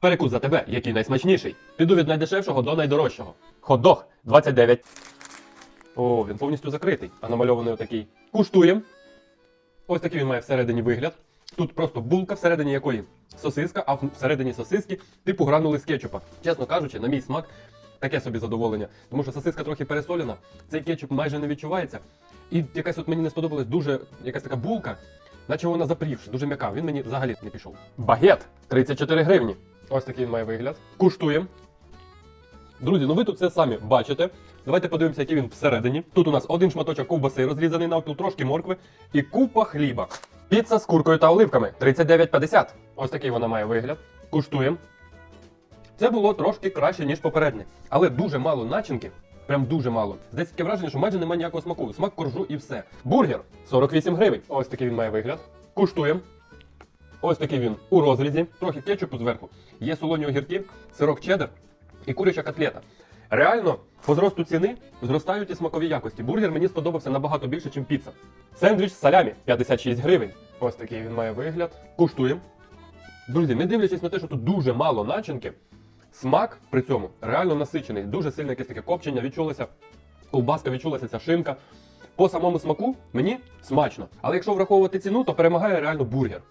Перекус за тебе, який найсмачніший. Піду від найдешевшого до найдорожчого. Хот-дог 29. О, він повністю закритий, а намальований отакий. Куштуємо. Ось такий він має всередині вигляд. Тут просто булка, всередині якої сосиска, а всередині сосиски типу гранули з кетчупа. Чесно кажучи, на мій смак таке собі задоволення. Тому що сосиска трохи пересолена, цей кетчуп майже не відчувається. І якась от мені не сподобалась дуже якась така булка, наче вона запрівши, дуже м'яка. Він мені взагалі не пішов. Багет 34 гривні. Ось такий він має вигляд. Куштуємо. Друзі, ну ви тут все самі бачите. Давайте подивимося, який він всередині. Тут у нас один шматочок ковбаси розрізаний навпіл, трошки моркви і купа хліба. Піца з куркою та оливками 39,50. Ось такий вона має вигляд. Куштуємо. Це було трошки краще, ніж попереднє. Але дуже мало начинки. Прям дуже мало. Здається таке враження, що майже немає ніякого смаку. Смак коржу і все. Бургер 48 гривень. Ось такий він має вигляд. Куштуємо. Ось такий він у розрізі, трохи кетчупу зверху. Є солоні огірки, сирок чеддер і куряча котлета. Реально, по зросту ціни зростають і смакові якості. Бургер мені сподобався набагато більше, ніж піца. Сендвіч з салямі 56 гривень. Ось такий він має вигляд. Куштуємо. Друзі, не дивлячись на те, що тут дуже мало начинки, смак при цьому реально насичений. Дуже сильне якесь таке копчення відчулося. Ковбаска відчулася ця шинка. По самому смаку мені смачно. Але якщо враховувати ціну, то перемагає реально бургер.